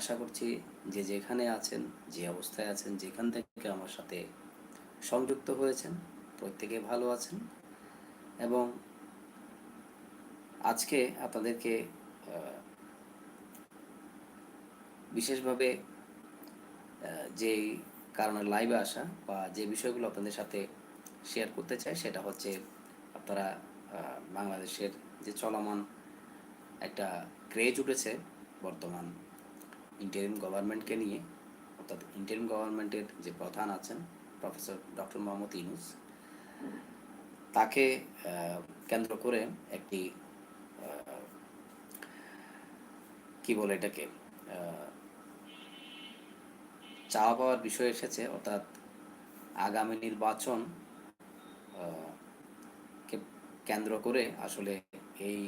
আশা করছি যে যেখানে আছেন, যে অবস্থায় আছেন, যেখান থেকে আমার সাথে সংযুক্ত হয়েছেন, প্রত্যেকে ভালো আছেন এবং আজকে আপনাদেরকে বিশেষভাবে যেই কারণে লাইভে আসা বা যে বিষয়গুলো আপনাদের সাথে শেয়ার করতে চাই, সেটা হচ্ছে আপনারা বাংলাদেশের যে চলমান একটা ক্রেজ উঠেছে বর্তমান ইন্টারিম গভর্নমেন্টকে নিয়ে, অর্থাৎ ইন্টারিম গভর্নমেন্টের যে প্রধান আছেন প্রফেসর ডক্টর মোহাম্মদ ইউনুস, তাকে কেন্দ্র করে একটি কি বলে এটাকে চাওয়া পাওয়ার বিষয় এসেছে, অর্থাৎ আগামী নির্বাচন কে কেন্দ্র করে আসলে এই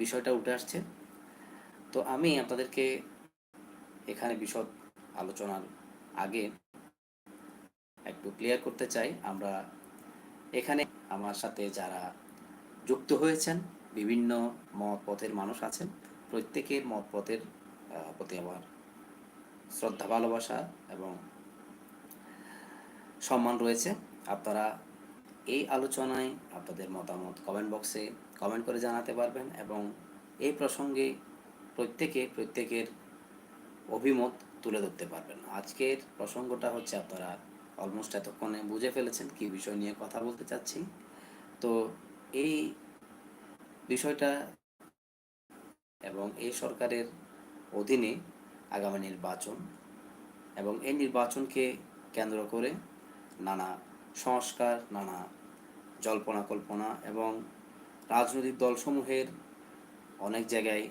বিষয়টা উঠে আসছে। তো আমি আপনাদেরকে এখানে বিশদ আলোচনার আগে একটু ক্লিয়ার করতে চাই। আমরা এখানে আমার সাথে যারা যুক্ত হয়েছেন, বিভিন্ন মত পথের মানুষ আছেন, প্রত্যেকের মত পথের প্রতি আমার শ্রদ্ধা, ভালোবাসা এবং সম্মান রয়েছে। আপনারা এই আলোচনায় আপনাদের মতামত কমেন্ট বক্সে কমেন্ট করে জানাতে পারবেন এবং এই প্রসঙ্গে প্রত্যেকে প্রত্যেকের অভিমত তুলে ধরতে পারবেন। আজকের প্রসঙ্গটা হচ্ছে আপনারা অলমোস্ট এতক্ষণে বুঝে ফেলেছেন কি বিষয় নিয়ে কথা বলতে চাচ্ছি। তো এই বিষয়টা এবং এই সরকারের অধীনে আগামী নির্বাচন এবং এই নির্বাচনকে কেন্দ্র করে নানা সংস্কার, নানা জল্পনা কল্পনা এবং রাজনৈতিক দলসমূহের অনেক জায়গায়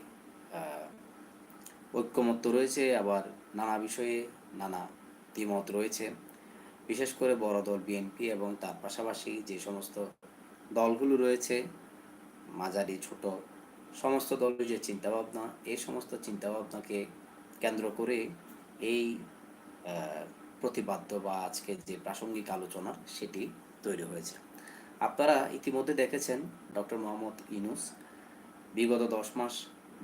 ঐক্যমত্য রয়েছে, আবার নানা বিষয়ে নানা দ্বিমত রয়েছে। বিশেষ করে বড় দল বিএনপি এবং তার পাশাপাশি যে সমস্ত দলগুলো রয়েছে, মাঝারি, ছোট, সমস্ত দলের যে চিন্তাভাবনা, এই সমস্ত চিন্তাভাবনাকে কেন্দ্র করে এই প্রতিবাদ্য বা আজকে যে প্রাসঙ্গিক আলোচনা সেটি তৈরি হয়েছে। আপনারা ইতিমধ্যে দেখেছেন ডক্টর মোহাম্মদ ইনুস বিগত দশ মাস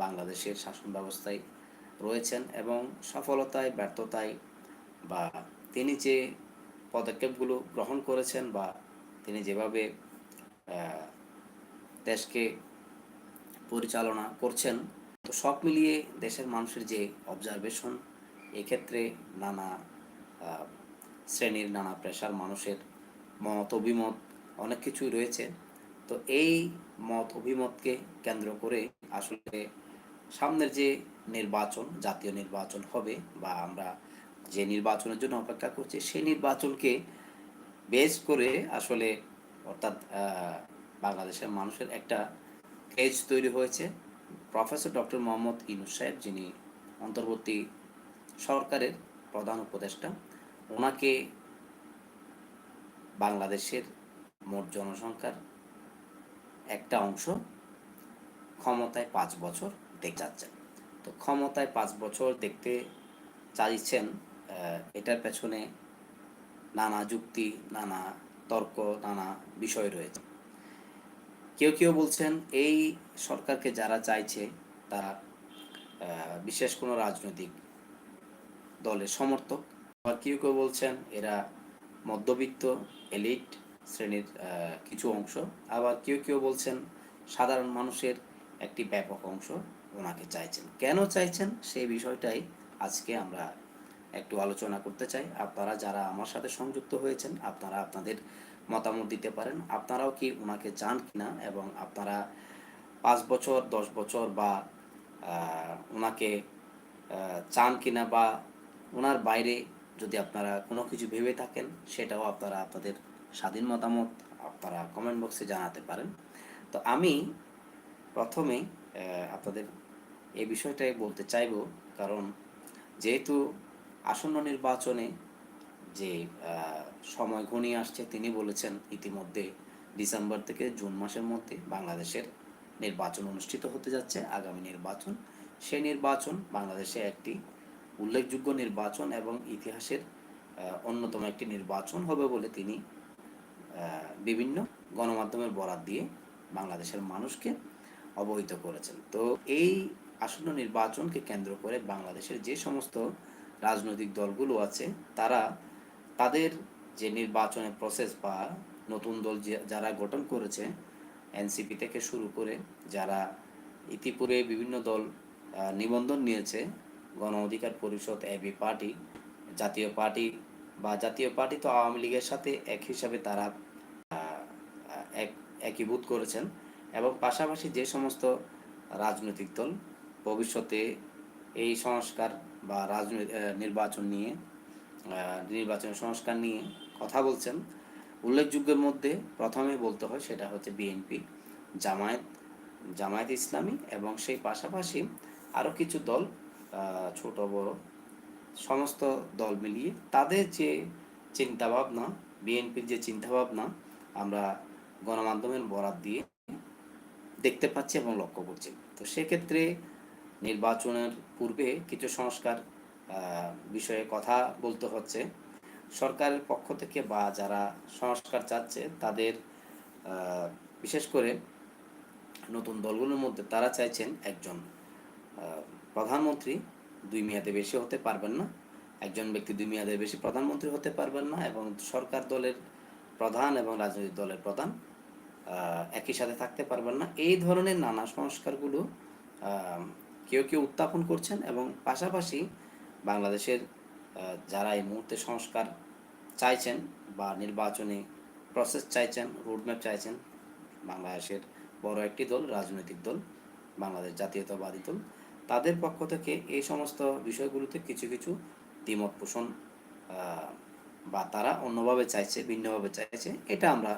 বাংলাদেশের শাসন ব্যবস্থায় রয়েছেন এবং সফলতায়, ব্যর্থতায় বা তিনি যে পদক্ষেপগুলো গ্রহণ করেছেন বা তিনি যেভাবে দেশকে পরিচালনা করছেন, তো সব মিলিয়ে দেশের মানুষের যে অবজারভেশন এক্ষেত্রে নানা শ্রেণির নানা পেশার মানুষের মত অভিমত অনেক কিছুই রয়েছে। তো এই মত অভিমতকে কেন্দ্র করে আসলে সামনের যে নির্বাচন, জাতীয় নির্বাচন হবে বা আমরা যে নির্বাচনের জন্য অপেক্ষা করছি সেই নির্বাচনকে বেস করে আসলে অর্থাৎ বাংলাদেশের মানুষের একটা ক্রেজ তৈরি হয়েছে। প্রফেসর ডক্টর মোহাম্মদ ইনুস সাহেব যিনি অন্তর্বর্তী সরকারের প্রধান উপদেষ্টা ওনাকে বাংলাদেশের মোট জনসংখ্যার একটা অংশ ক্ষমতায় পাঁচ বছর দেখতে যাচ্ছেন। তো ক্ষমতায় পাঁচ বছর দেখতে চাইছেন এটার পেছনে নানা যুক্তি, নানা তর্ক, নানা বিষয় রয়েছে। কেউ কেউ বলছেন এই সরকারকে যারা চাইছে তারা বিশেষ কোনো রাজনৈতিক দলের সমর্থক। আবার কেউ কেউ বলছেন এরা মধ্যবিত্ত, এলিট শ্রেণির কিছু অংশ। আবার কেউ কেউ বলছেন সাধারণ মানুষের একটি ব্যাপক অংশ। ওনাকে চাইছেন। কেন চাইছেন? সেই বিষয়টাই আজকে আমরা একটু আলোচনা করতে চাই। আপনারা যারা আমার সাথে সংযুক্ত হয়েছেন, আপনারা আপনাদের মতামত দিতে পারেন। আপনারাও কি ওনাকে চান কিনা এবং আপনারা পাঁচ বছর, দশ বছর বা ওনাকে চান কিনা বা ওনার বাইরে যদি আপনারা কোনো কিছু ভেবে থাকেন, সেটাও আপনারা আপনাদের স্বাধীন মতামত আপনারা কমেন্ট বক্সে জানাতে পারেন। তো আমি প্রথমে আপনাদের এ বিষয়টাই বলতে চাইব। কারণ যেহেতু আসন্ন নির্বাচনে যে সময় ঘনিয়ে আসছে, তিনি বলেছেন ইতিমধ্যে ডিসেম্বর থেকে জুন মাসের মধ্যে বাংলাদেশের নির্বাচন অনুষ্ঠিত হতে যাচ্ছে, আগামী নির্বাচন। সেই নির্বাচন বাংলাদেশে একটি উল্লেখযোগ্য নির্বাচন এবং ইতিহাসের অন্যতম একটি নির্বাচন হবে বলে তিনি বিভিন্ন গণমাধ্যমের বরাত দিয়ে বাংলাদেশের মানুষকে অবহিত করেছেন। তো এই আসন্ন নির্বাচনকে কেন্দ্র করে বাংলাদেশের যে সমস্ত রাজনৈতিক দলগুলো আছে, তারা তাদের যে নির্বাচনের প্রসেস বা নতুন দল যারা গঠন করেছে এনসিপি থেকে শুরু করে যারা ইতিপূর্বে বিভিন্ন দল নিবন্ধন নিয়েছে, গণ অধিকার পরিষদ এবি পার্টি, জাতীয় পার্টি বা জাতীয় পার্টি তো আওয়ামী লীগের সাথে এক হিসাবে তারা এক, একীভূত করেছেন। এবং পাশাপাশি যে সমস্ত রাজনৈতিক দল ভবিষ্যতে এই সংস্কার বা রাজনৈতিক নির্বাচন নিয়ে নির্বাচন সংস্কার নিয়ে কথা বলছেন, উল্লেখযোগ্যের মধ্যে প্রথমে বলতে হয় সেটা হচ্ছে বিএনপি, জামায়াত জামায়াত ইসলামী এবং সেই পাশাপাশি আরও কিছু দল ছোট, বড় সমস্ত দল মিলিয়ে তাদের যে চিন্তাভাবনা, বিএনপির যে চিন্তাভাবনা, আমরা গণমাধ্যমের বরাত দিয়ে দেখতে পাচ্ছি এবং লক্ষ্য করছি। তো সেক্ষেত্রে নির্বাচনের পূর্বে কিছু সংস্কার বিষয়ে কথা বলতে হচ্ছে। সরকারের পক্ষ থেকে বা যারা সংস্কার চাচ্ছে, তাদের বিশেষ করে নতুন দলগুলোর মধ্যে তারা চাইছেন একজন প্রধানমন্ত্রী। দুই মেয়াদে বেশি হতে পারবেন না। একজন ব্যক্তি দুই মেয়াদে বেশি প্রধানমন্ত্রী হতে পারবেন না এবং সরকার দলের প্রধান এবং রাজনৈতিক দলের প্রধান। একই সাথে থাকতে পারবেন না। এই ধরনের নানা সংস্কারগুলো কেউ কেউ উত্থাপন করছেন এবং পাশাপাশি বাংলাদেশের যারা এই মুহূর্তে সংস্কার চাইছেন বা নির্বাচনী প্রসেস চাইছেন রোডম্যাপ চাইছেন, বাংলাদেশের বড় একটি দল, রাজনৈতিক দল, বাংলাদেশ জাতীয়তাবাদী দল, তাদের পক্ষ থেকে এই সমস্ত বিষয়গুলোতে কিছু কিছু দ্বিমত পোষণ বা তারা অন্যভাবে চাইছে, ভিন্নভাবে চাইছে, এটা আমরা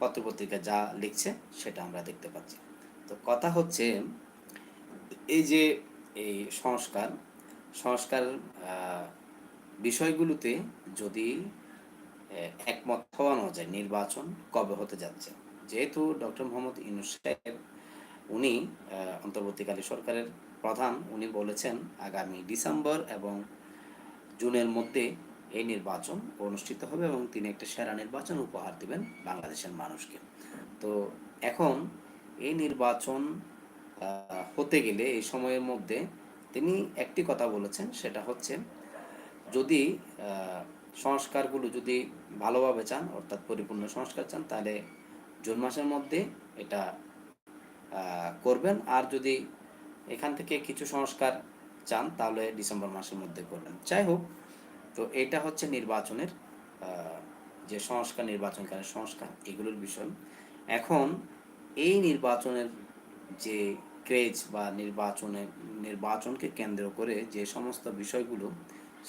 পত্রপত্রিকা যা লিখছে সেটা আমরা দেখতে পাচ্ছি। তো কথা হচ্ছে এই যে এই সংস্কার সংস্কার বিষয়গুলোতে যদি একমত হওয়ানো যায় নির্বাচন কবে হতে যাচ্ছে? যেহেতু ডক্টর মোহাম্মদ ইউনুস সাহেব উনি আহ, অন্তর্বর্তীকালীন সরকারের প্রধান উনি বলেছেন আগামী ডিসেম্বর এবং জুনের মধ্যে এই নির্বাচন অনুষ্ঠিত হবে এবং তিনি একটা সেরা নির্বাচন উপহার দিবেন বাংলাদেশের মানুষকে। তো এখন এই নির্বাচন হতে গেলে এই সময়ের মধ্যে তিনি একটি কথা বলেছেন, সেটা হচ্ছে যদি সংস্কারগুলো যদি ভালোভাবে চান, অর্থাৎ পরিপূর্ণ সংস্কার চান, তাহলে জুন মাসের মধ্যে এটা করবেন। আর যদি এখান থেকে কিছু সংস্কার চান, তাহলে ডিসেম্বর মাসের মধ্যে করবেন। যাই হোক তো এটা হচ্ছে নির্বাচনের যে সংস্কার নির্বাচনকারী সংস্কার, এগুলোর বিষয়। এখন এই নির্বাচনের যে ক্রেজ বা নির্বাচনের, নির্বাচনকে কেন্দ্র করে যে সমস্ত বিষয়গুলো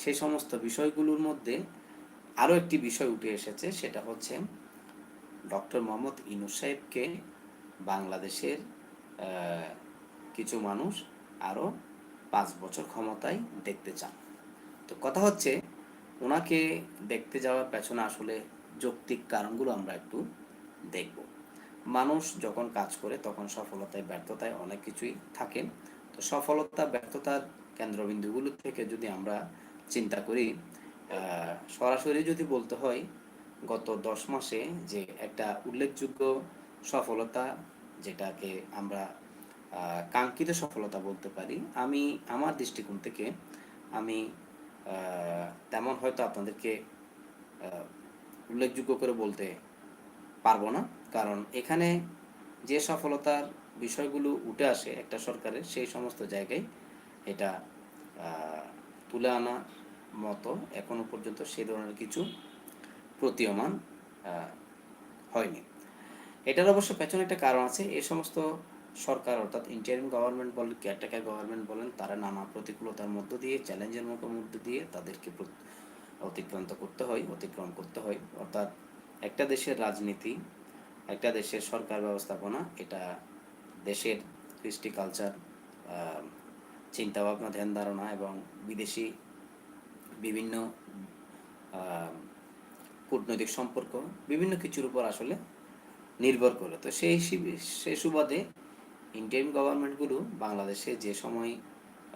সেই সমস্ত বিষয়গুলোর মধ্যে আরও একটি বিষয় উঠে এসেছে, সেটা হচ্ছে ডক্টর মোহাম্মদ ইনুস সাহেবকে বাংলাদেশের কিছু মানুষ আরও পাঁচ বছর ক্ষমতায় দেখতে চান। তো কথা হচ্ছে ওনাকে দেখতে যাওয়ার পেছনে আসলে যৌক্তিক কারণগুলো আমরা একটু দেখব। মানুষ যখন কাজ করে, তখন সফলতায়, ব্যর্থতায় অনেক কিছুই থাকে তো সফলতা, ব্যর্থতার কেন্দ্রবিন্দুগুলো থেকে যদি আমরা চিন্তা করি সরাসরি যদি বলতে হয়, গত দশ মাসে যে একটা উল্লেখযোগ্য সফলতা, যেটাকে আমরা কাঙ্ক্ষিত সফলতা বলতে পারি, আমি, আমার দৃষ্টিকোণ থেকে আমি তেমন হয়তো আপনাদেরকে উল্লেখযোগ্য করে বলতে পারব না। কারণ এখানে যে সফলতার বিষয়গুলো উঠে আসে একটা সরকারের, সেই সমস্ত জায়গায় এটা তুলে আনা মতো এখনও পর্যন্ত সেই ধরনের কিছু প্রতীয়মান হয়নি। এটার অবশ্য পেছনে একটা কারণ আছে এই সমস্ত সরকার অর্থাৎ ইন্টারিম গভর্নমেন্ট বলেন কেয়ারটেকার গভর্নমেন্ট বলেন, তারা নানা প্রতিকূলতার মধ্য দিয়ে চ্যালেঞ্জের মতো মধ্য দিয়ে তাদেরকে অতিক্রান্ত করতে হয়, অতিক্রম করতে হয়। অর্থাৎ একটা দেশের রাজনীতি, একটা দেশের সরকার ব্যবস্থাপনা, এটা দেশের কৃষ্টি কালচার চিন্তাভাবনা, ধ্যান ধারণা এবং বিদেশি বিভিন্ন কূটনৈতিক সম্পর্ক বিভিন্ন কিছুর উপর আসলে নির্ভর করে। তো সেই সেই সুবাদে ইন্ডিয়ান গভর্নমেন্টগুলো বাংলাদেশে যে সময়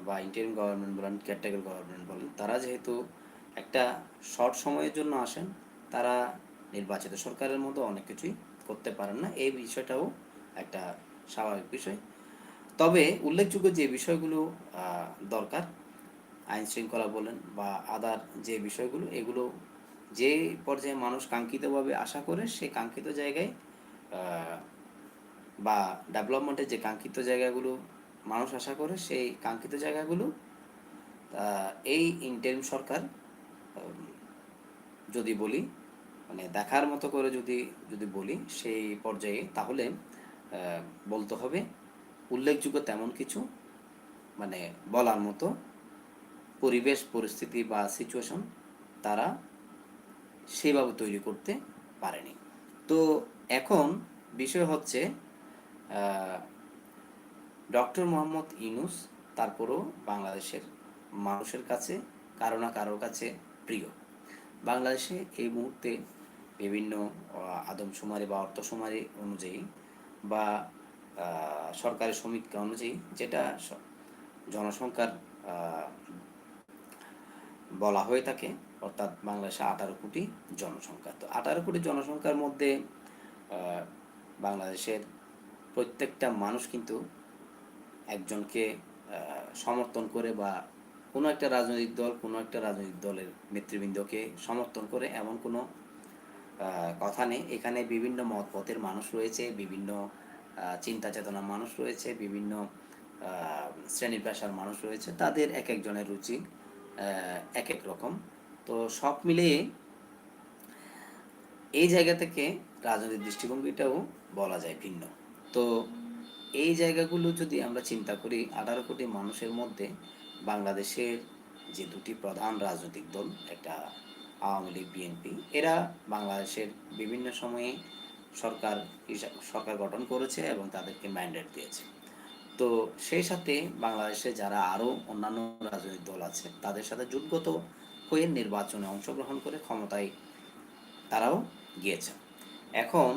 বা ইন্ডিয়ান গভর্নমেন্ট বলেন কেয়ারটেকার গভর্নমেন্ট বলেন, তারা যেহেতু একটা শর্ট সময়ের জন্য আসেন, তারা নির্বাচিত সরকারের মতো অনেক কিছুই করতে পারেন না। এই বিষয়টাও একটা স্বাভাবিক বিষয়। তবে উল্লেখযোগ্য যে বিষয়গুলো দরকার আইন শৃঙ্খলা বলেন বা আদার যে বিষয়গুলো, এগুলো যে পর্যায়ে মানুষ কাঙ্ক্ষিতভাবে আশা করে, সে কাঙ্ক্ষিত জায়গায় বা ডেভেলপমেন্টের যে কাঙ্ক্ষিত জায়গাগুলো মানুষ আশা করে, সেই কাঙ্ক্ষিত জায়গাগুলো এই ইন্টারিম সরকার যদি বলি মানে দেখার মতো করে যদি যদি বলি, সেই পর্যায়ে তাহলে বলতে হবে, উল্লেখযোগ্য তেমন কিছু মানে বলার মতো পরিবেশ, পরিস্থিতি বা সিচুয়েশন তারা সেভাবে তৈরি করতে পারেনি। তো এখন বিষয় হচ্ছে ডক্টর মোহাম্মদ ইউনুস তারপরও বাংলাদেশের মানুষের কাছে, কারও না কারোর কাছে প্রিয়। বাংলাদেশে এই মুহূর্তে বিভিন্ন আদমশুমারি বা অর্থশুমারি অনুযায়ী বা সরকারি সমীক্ষা অনুযায়ী যেটা জনসংখ্যার বলা হয়ে থাকে, অর্থাৎ বাংলাদেশে আঠারো কোটি জনসংখ্যা। তো আঠারো কোটি জনসংখ্যার মধ্যে বাংলাদেশের প্রত্যেকটা মানুষ কিন্তু একজনকে সমর্থন করে বা কোনো একটা রাজনৈতিক দল কোনো একটা রাজনৈতিক দলের নেতৃবৃন্দকে সমর্থন করে এমন কোনো কথা নেই। এখানে বিভিন্ন মত পথের মানুষ রয়েছে বিভিন্ন চিন্তা চেতনার মানুষ রয়েছে বিভিন্ন আহ, শ্রেণি পেশার মানুষ রয়েছে। তাদের এক একজনের রুচি এক এক রকম। তো সব মিলিয়ে এই জায়গা থেকে রাজনৈতিক দৃষ্টিভঙ্গিটাও বলা যায় ভিন্ন। তো এই জায়গাগুলো যদি আমরা চিন্তা করি, আঠারো কোটি মানুষের মধ্যে বাংলাদেশের যে দুটি প্রধান রাজনৈতিক দল, একটা আওয়ামী লীগ, বিএনপি, এরা বাংলাদেশের বিভিন্ন সময়ে সরকার সরকার গঠন করেছে এবং তাদেরকে ম্যান্ডেট দিয়েছে। তো সেই সাথে বাংলাদেশে যারা আরও অন্যান্য রাজনৈতিক দল আছে, তাদের সাথে জোটগত হয়ে নির্বাচনে অংশগ্রহণ করে ক্ষমতায় তারাও গিয়েছে। এখন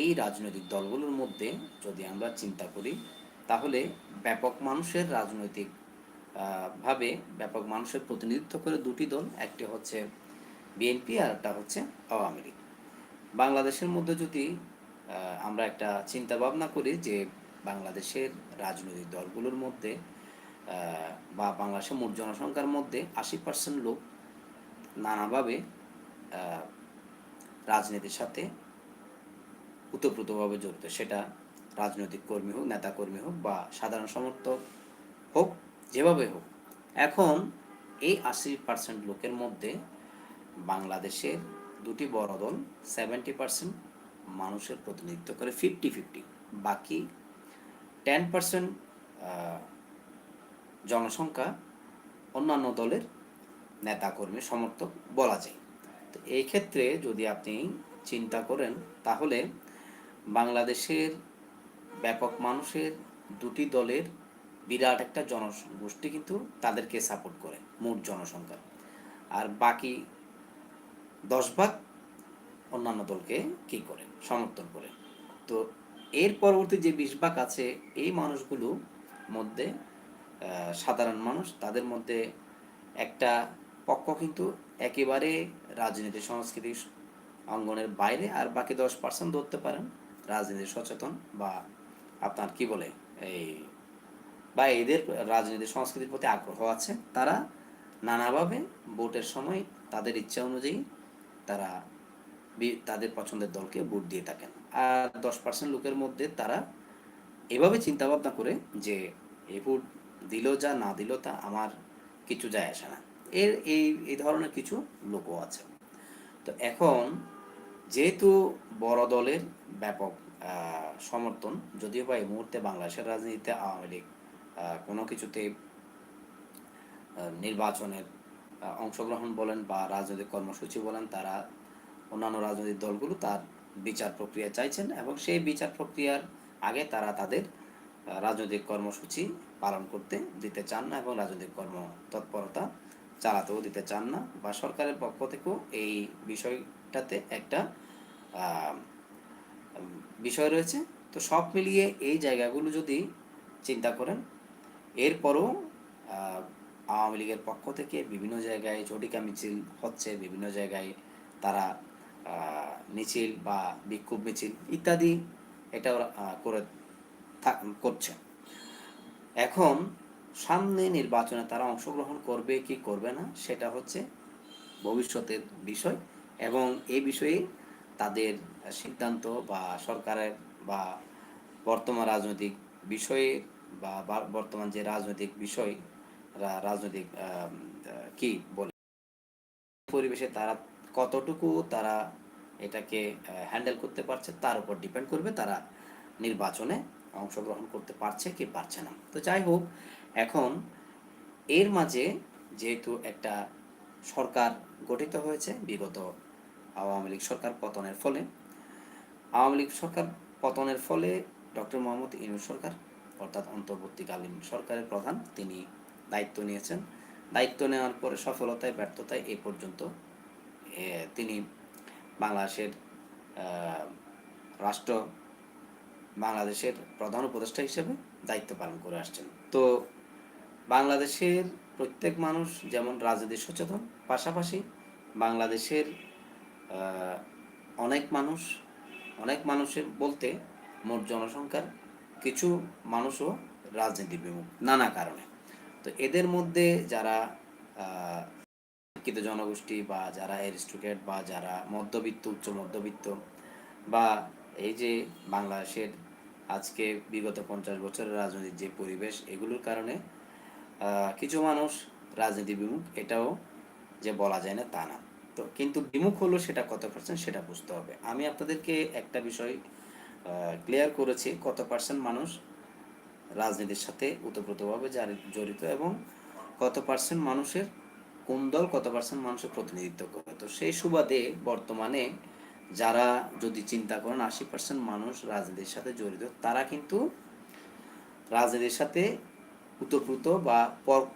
এই রাজনৈতিক দলগুলোর মধ্যে যদি আমরা চিন্তা করি, তাহলে ব্যাপক মানুষের রাজনৈতিক ভাবে ব্যাপক মানুষের প্রতিনিধিত্ব করে দুটি দল, একটি হচ্ছে বিএনপি আর একটা হচ্ছে আওয়ামী লীগ। বাংলাদেশের মধ্যে যদি আমরা একটা চিন্তা ভাবনা করি যে বাংলাদেশের রাজনৈতিক দলগুলোর মধ্যে বা বাংলাদেশের মোট জনসংখ্যার মধ্যে আশি পার্সেন্ট লোক নানাভাবে রাজনীতির সাথে উতপ্রোতভাবে জড়িত, সেটা রাজনৈতিক কর্মী হোক নেতা কর্মী হোক বা সাধারণ সমর্থক হোক, যেভাবে হোক। এখন এই আশি পার্সেন্ট লোকের মধ্যে বাংলাদেশের দুটি বড় দল সেভেন্টি পার্সেন্ট মানুষের প্রতিনিধিত্ব করে ফিফটি ফিফটি বাকি টেন পার্সেন্ট জনসংখ্যা অন্যান্য দলের নেতাকর্মী, সমর্থক বলা যায়। তো এই ক্ষেত্রে যদি আপনি চিন্তা করেন, তাহলে বাংলাদেশের ব্যাপক মানুষের দুটি দলের বিরাট একটা জনগোষ্ঠী কিন্তু তাদেরকে সাপোর্ট করে, মোট জনসংখ্যা। আর বাকি দশ ভাগ অন্যান্য দলকে কি করে? সমর্থন করে। তো এর পরবর্তী যে বিশ ভাগ আছে, এই মানুষগুলো মধ্যে সাধারণ মানুষ, তাদের মধ্যে একটা পক্ষ কিন্তু একেবারে রাজনীতি সংস্কৃতি অঙ্গনের বাইরে, আর বাকি দশ পার্সেন্ট ধরতে পারেন। রাজনীতি সচেতন বা আপনার কি বলে, এই, বা এদের রাজনীতি সংস্কৃতির প্রতি আগ্রহ আছে, তারা নানাভাবে ভোটের সময় তাদের ইচ্ছা অনুযায়ী তারা তাদের পছন্দের দলকে ভোট দিয়ে থাকেন। আর দশ পার্সেন্ট লোকের মধ্যে তারা এভাবে চিন্তা ভাবনা করে যে এই ভোট দিল যা না দিল তা আমার কিছু যায় আসে না। এর, এই এই ধরনের কিছু লোকও আছে। তো এখন যেহেতু বড় দলের ব্যাপক সমর্থন, যদিও বা এই মুহূর্তে বাংলাদেশের রাজনীতিতে আওয়ামী লীগ কোনো কিছুতে নির্বাচনের অংশগ্রহণ বলেন বা রাজনৈতিক কর্মসূচি বলেন, তারা অন্যান্য রাজনৈতিক দলগুলো তার বিচার প্রক্রিয়া চাইছেন এবং সেই বিচার প্রক্রিয়ার আগে তারা তাদের রাজনৈতিক কর্মসূচি পালন করতে দিতে চান না এবং রাজনৈতিক কর্ম তৎপরতা চালাতেও দিতে চান না বা সরকারের পক্ষ থেকেও এই বিষয়টাতে একটা বিষয় রয়েছে। তো সব মিলিয়ে এই জায়গাগুলো যদি চিন্তা করেন এরপরও আওয়ামী লীগের পক্ষ থেকে বিভিন্ন জায়গায় ঝটিকা মিছিল হচ্ছে বিভিন্ন জায়গায় তারা মিছিল বা বিক্ষোভ মিছিল ইত্যাদি আহ, করে করছে। এখন সামনে নির্বাচনে তারা অংশগ্রহণ করবে কি করবে না সেটা হচ্ছে ভবিষ্যতের বিষয় এবং এই বিষয়ে তাদের সিদ্ধান্ত বা সরকারের বা বর্তমান রাজনৈতিক বিষয়ে বা বর্তমান যে রাজনৈতিক বিষয় রাজনৈতিক কি বলে? পরিবেশে তারা কতটুকু তারা এটাকে হ্যান্ডেল করতে পারছে তার উপর ডিপেন্ড করবে তারা নির্বাচনে অংশগ্রহণ করতে পারছে কি পারছে না। তো যাই হোক, এখন এর মাঝে যেহেতু একটা সরকার গঠিত হয়েছে, বিগত আওয়ামী লীগ সরকার পতনের ফলে, আওয়ামী লীগ সরকার পতনের ফলে ডক্টর মোহাম্মদ ইনুস সরকার, অর্থাৎ অন্তর্বর্তীকালীন সরকারের প্রধান, তিনি দায়িত্ব নিয়েছেন। দায়িত্ব নেওয়ার পরে সফলতায়, ব্যর্থতায় এই পর্যন্ত তিনি বাংলাদেশের রাষ্ট্র, বাংলাদেশের প্রধান উপদেষ্টা হিসেবে দায়িত্ব পালন করে আসছেন। তো বাংলাদেশের প্রত্যেক মানুষ যেমন রাজনীতি সচেতন, পাশাপাশি বাংলাদেশের অনেক মানুষ, অনেক মানুষের বলতে মোট জনসংখ্যার কিছু মানুষও রাজনীতি বিমুখ, নানা কারণে। তো এদের মধ্যে যারা শিক্ষিত জনগোষ্ঠী বা যারা অ্যারিস্টোক্রেট বা যারা মধ্যবিত্ত, উচ্চ মধ্যবিত্ত বা এই যে বাংলাদেশের আজকে বিগত পঞ্চাশ বছরের রাজনৈতিক যে পরিবেশ, এগুলোর কারণে কিছু মানুষ রাজনীতি বিমুখ, এটাও যে বলা যায় না তা না। তো কিন্তু বিমুখ হলো সেটা কত পার্সেন্ট সেটা বুঝতে হবে। আমি আপনাদেরকে একটা বিষয় ক্লিয়ার করেছি, কত পার্সেন্ট মানুষ রাজনীতির সাথে ওতপ্রোতভাবে জড়িত এবং কত পার্সেন্ট মানুষের কোন দল কত পার্সেন্ট মানুষের প্রতিনিধিত্ব করে। তো সেই সুবাদে বর্তমানে যারা যদি চিন্তা করেন, আশি পার্সেন্ট মানুষ রাজনীতির সাথে জড়িত, তারা কিন্তু রাজনীতির সাথে উতপ্রুত বা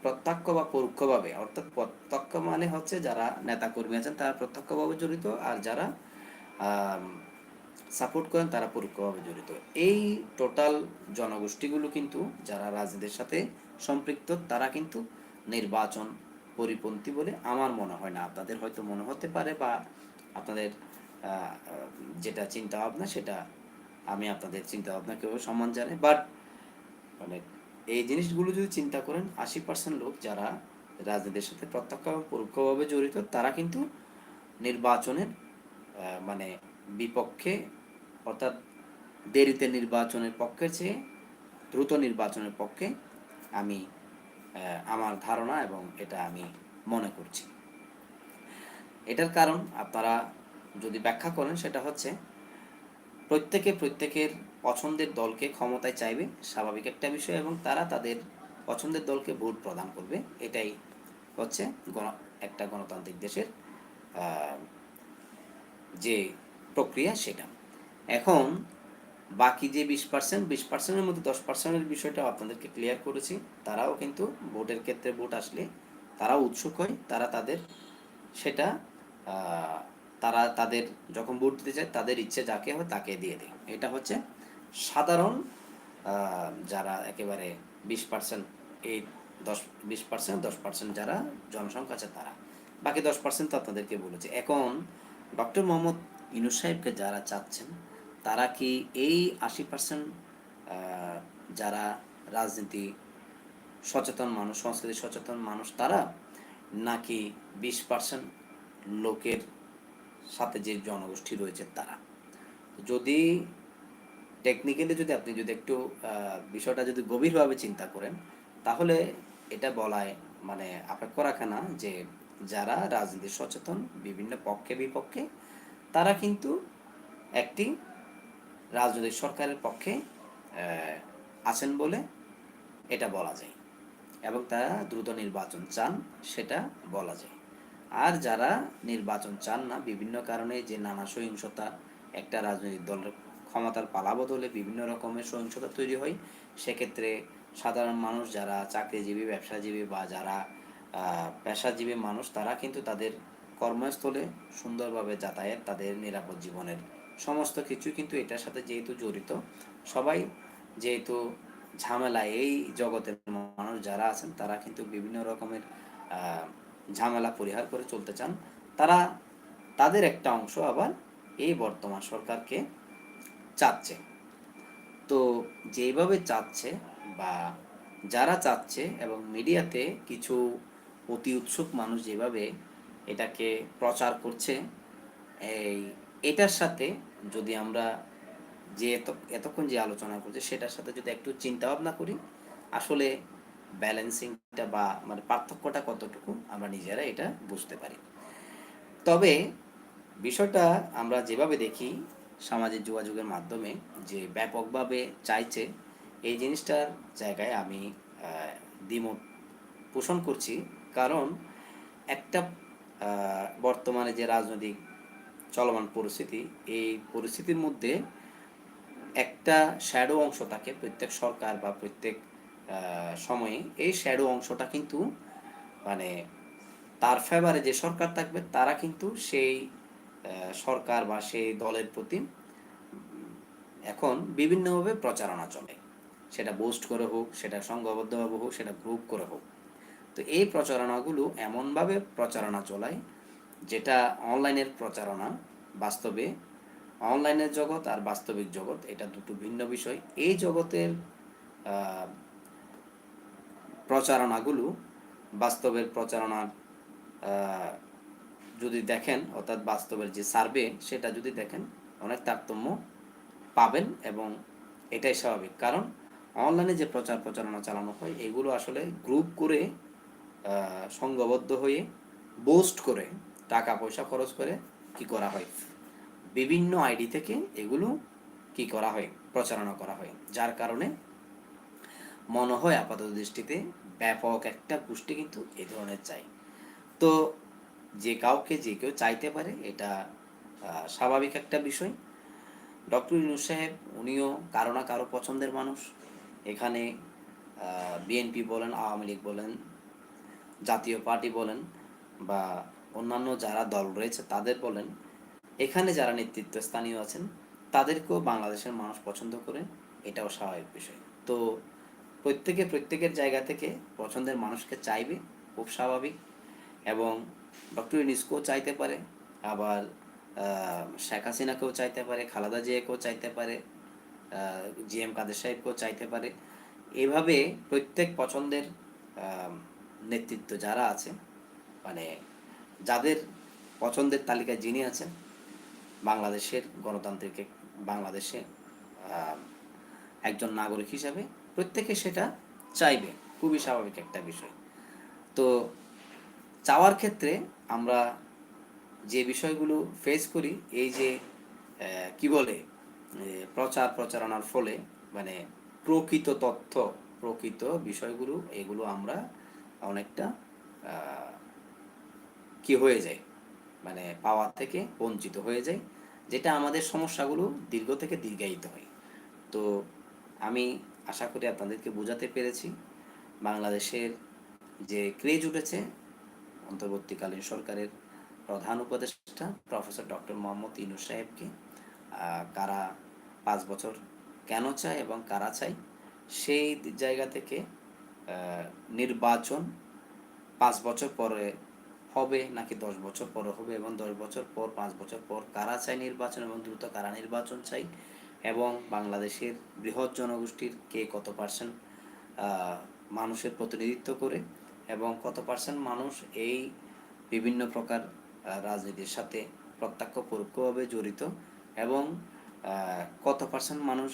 প্রত্যক্ষ বা পরোক্ষভাবে, অর্থাৎ প্রত্যক্ষ মানে হচ্ছে যারা নেতা কর্মী আছেন তারা প্রত্যক্ষভাবে জড়িত আর যারা সাপোর্ট করেন তারা পরোক্ষভাবে জড়িত। এই টোটাল জনগোষ্ঠীগুলো কিন্তু যারা রাজনীতির সাথে সম্পৃক্ত তারা কিন্তু নির্বাচন পরিপন্থী বলে আমার মনে হয় না। আপনাদের হয়তো মনে হতে পারে বা আপনাদের যেটা চিন্তা ভাবনা সেটা আমি আপনাদের চিন্তা ভাবনাকেও সম্মান জানাই বাট মানে এই জিনিসগুলো যদি চিন্তা করেন, আশি পার্সেন্ট লোক যারা রাজনীতির সাথে প্রত্যক্ষ এবং পরোক্ষভাবে জড়িত, তারা কিন্তু নির্বাচনের মানে বিপক্ষে, অর্থাৎ দেরিতে নির্বাচনের পক্ষে চেয়ে দ্রুত নির্বাচনের পক্ষে আমি আমার ধারণা এবং এটা আমি মনে করছি। এটার কারণ আপনারা যদি ব্যাখ্যা করেন, সেটা হচ্ছে প্রত্যেকে প্রত্যেকের পছন্দের দলকে ক্ষমতায় চাইবে, স্বাভাবিক একটা বিষয় এবং তারা তাদের পছন্দের দলকে ভোট প্রদান করবে। এটাই হচ্ছে গণ, একটা গণতান্ত্রিক দেশের যে প্রক্রিয়া সেটা। এখন বাকি যে বিশ পার্সেন্ট বিশ পার্সেন্টের মধ্যে দশ পার্সেন্টের বিষয়টা আপনাদেরকে ক্লিয়ার করেছি। তারাও কিন্তু ভোটের ক্ষেত্রে ভোট আসলে তারাও উৎসুক হয়, তারা তাদের সেটা তারা তাদের যখন ভোট দিতে চায় তাদের ইচ্ছে যাকে হয় তাকে দিয়ে দেয়। এটা হচ্ছে সাধারণ যারা একেবারে বিশ পার্সেন্ট এই দশ, বিশ পার্সেন্ট দশ পার্সেন্ট যারা জনসংখ্যা আছে তারা। বাকি দশ পার্সেন্ট তো আপনাদেরকে বলেছে। এখন ডক্টর মোহাম্মদ ইনুস সাহেবকে যারা চাচ্ছেন, তারা কি এই আশি পার্সেন্ট যারা রাজনীতি সচেতন মানুষ, সংস্কৃতি সচেতন মানুষ তারা, নাকি বিশ পার্সেন্ট লোকের সাথে যে জনগোষ্ঠী রয়েছে তারা? যদি টেকনিক্যালি যদি আপনি যদি একটু বিষয়টা যদি গভীরভাবে চিন্তা করেন, তাহলে এটা বলায় মানে আপেক্ষ রাখে না যে যারা রাজনীতি সচেতন, বিভিন্ন পক্ষে বিপক্ষে, তারা কিন্তু একটি রাজনৈতিক সরকারের পক্ষে আছেন বলে এটা বলা যায় এবং তারা দ্রুত নির্বাচন চান সেটা বলা যায়। আর যারা নির্বাচন চান না, বিভিন্ন কারণে যে নানা সহিংসতা একটা রাজনৈতিক দলের ক্ষমতার পালাবদলে বিভিন্ন রকমের সহিংসতা তৈরি হয়। সেক্ষেত্রে সাধারণ মানুষ যারা চাকরিজীবী, ব্যবসাজীবী বা যারা পেশাজীবী মানুষ, তারা কিন্তু তাদের কর্মস্থলে সুন্দরভাবে যাতায়াত, তাদের নিরাপদ জীবনের সমস্ত কিছু কিন্তু এটার সাথে যেহেতু জড়িত, সবাই যেহেতু ঝামেলা এই জগতের মানুষ যারা আছেন, তারা কিন্তু বিভিন্ন রকমের ঝামেলা পরিহার করে চলতে চান। তারা, তাদের একটা অংশ আবার এই বর্তমান সরকারকে চাচ্ছে। তো যেভাবে চাচ্ছে বা যারা চাচ্ছে এবং মিডিয়াতে কিছু অতি উৎসুক মানুষ যেভাবে এটাকে প্রচার করছে, এই এটার সাথে যদি আমরা যে এত, এতক্ষণ যে আলোচনা করছি সেটার সাথে যদি একটু চিন্তা ভাবনা করি, আসলে ব্যালেন্সিংটা বা মানে পার্থক্যটা কতটুকু আমরা নিজেরা এটা বুঝতে পারি। তবে বিষয়টা আমরা যেভাবে দেখি সামাজিক যোগাযোগের মাধ্যমে যে ব্যাপকভাবে চাইছে, এই জিনিসটার জায়গায় আমি দ্বিমত পোষণ করছি। কারণ একটা বর্তমানে যে রাজনৈতিক চলমান পরিস্থিতি, এই পরিস্থিতির মধ্যে একটা শ্যাডো অংশ থাকে প্রত্যেক সরকার বা প্রত্যেক সময়ে। এই শ্যাডো অংশটা কিন্তু মানে তার ফেভারে যে সরকার থাকবে, তারা কিন্তু সেই সরকার বা সেই দলের প্রতি এখন বিভিন্নভাবে প্রচারণা চলে। সেটা বোস্ট করে হোক, সেটা সংঘবদ্ধভাবে হোক, সেটা গ্রুপ করে হোক। তো এই প্রচারণাগুলো এমনভাবে প্রচারণা চলায় যেটা অনলাইনের প্রচারণা, বাস্তবে অনলাইনের জগৎ আর বাস্তবিক জগৎ, এটা দুটো ভিন্ন বিষয়। এই জগতের প্রচারণাগুলো বাস্তবের প্রচারণার যদি দেখেন, অর্থাৎ বাস্তবের যে সার্ভে, সেটা যদি দেখেন, অনেক তারতম্য পাবেন এবং এটাই স্বাভাবিক। কারণ অনলাইনে যে প্রচার প্রচারণা চালানো হয়, এগুলো আসলে গ্রুপ করে সংঘবদ্ধ হয়ে বোস্ট করে টাকা পয়সা খরচ করে কি করা হয়? বিভিন্ন আইডি থেকে এগুলো কি করা হয়? প্রচারণা করা হয়। যার কারণে মনে হয় আপাতত দৃষ্টিতে ব্যাপক একটা গোষ্ঠী কিন্তু এই ধরনের চাই তো যে কাউকে যে কেউ চাইতে পারে, এটা স্বাভাবিক একটা বিষয়। ডক্টর ইউনুস সাহেব, উনিও কারও না কারও পছন্দের মানুষ। এখানে বিএনপি বলেন, আওয়ামী লীগ বলেন, জাতীয় পার্টি বলেন, বা অন্যান্য যারা দল রয়েছে তাদের বলেন, এখানে যারা নেতৃত্ব স্থানীয় আছেন, তাদেরকেও বাংলাদেশের মানুষ পছন্দ করে, এটাও স্বাভাবিক বিষয়। তো প্রত্যেকে প্রত্যেকের জায়গা থেকে পছন্দের মানুষকে চাইবে, খুব স্বাভাবিক। এবং ডক্টর ইউনিসকও চাইতে পারে, আবার শেখ হাসিনাকেও চাইতে পারে, খালাদা জিয়াকেও চাইতে পারে জি এম কাদের সাহেবকেও চাইতে পারে। এভাবে প্রত্যেক পছন্দের নেতৃত্ব যারা আছে মানে যাদের পছন্দের তালিকায় যিনি আছেন, বাংলাদেশের গণতান্ত্রিক বাংলাদেশে একজন নাগরিক হিসাবে প্রত্যেকে সেটা চাইবে। খুবই স্বাভাবিক একটা বিষয়। তো চাওয়ার ক্ষেত্রে আমরা যে বিষয়গুলো ফেস করি, এই যে কি বলে প্রচার প্রচারণার ফলে মানে প্রকৃত তথ্য, প্রকৃত বিষয়গুলো, এগুলো আমরা অনেকটা কি হয়ে যায় মানে পাওয়ার থেকে বঞ্চিত হয়ে যায়, যেটা আমাদের সমস্যাগুলো দীর্ঘ থেকে দীর্ঘায়িত হয়। তো আমি আশা করি আপনাদেরকে বোঝাতে পেরেছি, বাংলাদেশের যে ক্রেজ উঠেছে অন্তর্বর্তীকালীন সরকারের প্রধান উপদেষ্টা প্রফেসর ডক্টর মোহাম্মদ ইনু সাহেবকে কারা পাঁচ বছর কেন চায় এবং কারা চায়, সেই জায়গা থেকে নির্বাচন পাঁচ বছর পরে হবে নাকি দশ বছর পরে হবে এবং দশ বছর পর, পাঁচ বছর পর কারা চাই নির্বাচন এবং দ্রুত কারা নির্বাচন চাই এবং বাংলাদেশের বৃহৎ জনগোষ্ঠীর কে কত পার্সেন্ট মানুষের প্রতিনিধিত্ব করে এবং কত পার্সেন্ট মানুষ এই বিভিন্ন প্রকার রাজনীতির সাথে প্রত্যক্ষ পরোক্ষভাবে জড়িত এবং কত পার্সেন্ট মানুষ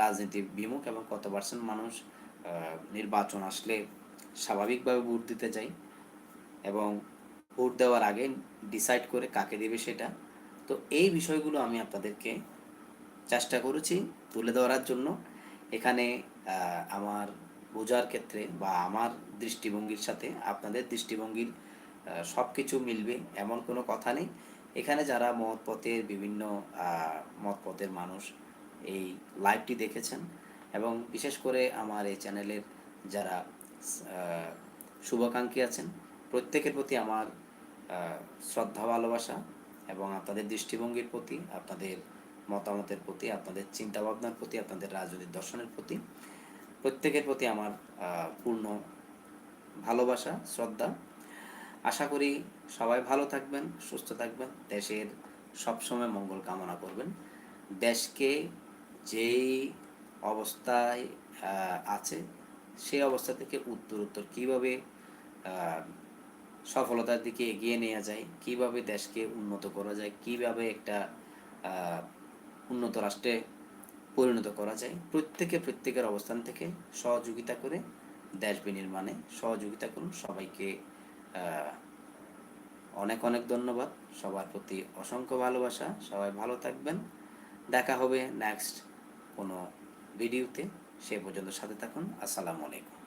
রাজনীতি বিমুখ এবং কত পার্সেন্ট মানুষ নির্বাচন আসলে স্বাভাবিকভাবে ভোট দিতে যায় এবং ভোট দেওয়ার আগে ডিসাইড করে কাকে দেবে সেটা। তো এই বিষয়গুলো আমি আপনাদেরকে চেষ্টা করেছি তুলে ধরার জন্য। এখানে আমার বোঝার ক্ষেত্রে বা আমার দৃষ্টিভঙ্গির সাথে আপনাদের দৃষ্টিভঙ্গির সব কিছু মিলবে এমন কোনো কথা নেই। এখানে যারা মত পথের বিভিন্ন আহ, মত পথের মানুষ এই লাইভটি দেখেছেন এবং বিশেষ করে আমার এই চ্যানেলের যারা শুভাকাঙ্ক্ষী আছেন প্রত্যেকের প্রতি আমার শ্রদ্ধা ভালোবাসা এবং আপনাদের দৃষ্টিভঙ্গির প্রতি আপনাদের মতামতের প্রতি আপনাদের চিন্তা ভাবনার প্রতি আপনাদের রাজনৈতিক দর্শনের প্রতি প্রত্যেকের প্রতি আমার পূর্ণ ভালোবাসা, শ্রদ্ধা। আশা করি সবাই ভালো থাকবেন, সুস্থ থাকবেন। দেশের সবসময় মঙ্গল কামনা করবেন। দেশকে যেই অবস্থায় আছে, সেই অবস্থা থেকে উত্তর উত্তর কীভাবে সফলতার দিকে এগিয়ে নেওয়া যায়, কীভাবে দেশকে উন্নত করা যায়, কীভাবে একটা উন্নত রাষ্ট্রে পরিণত করা যায়। প্রত্যেকে প্রত্যেকের অবস্থান থেকে সহযোগিতা করে দেশ বিনির্মাণে সহযোগিতা করুন। সবাইকে অনেক অনেক ধন্যবাদ। সবার প্রতি অসংখ্য ভালোবাসা। সবাই ভালো থাকবেন। দেখা হবে নেক্সট কোনো ভিডিওতে সে পর্যন্ত সাথে থাকুন। আসসালামু আলাইকুম।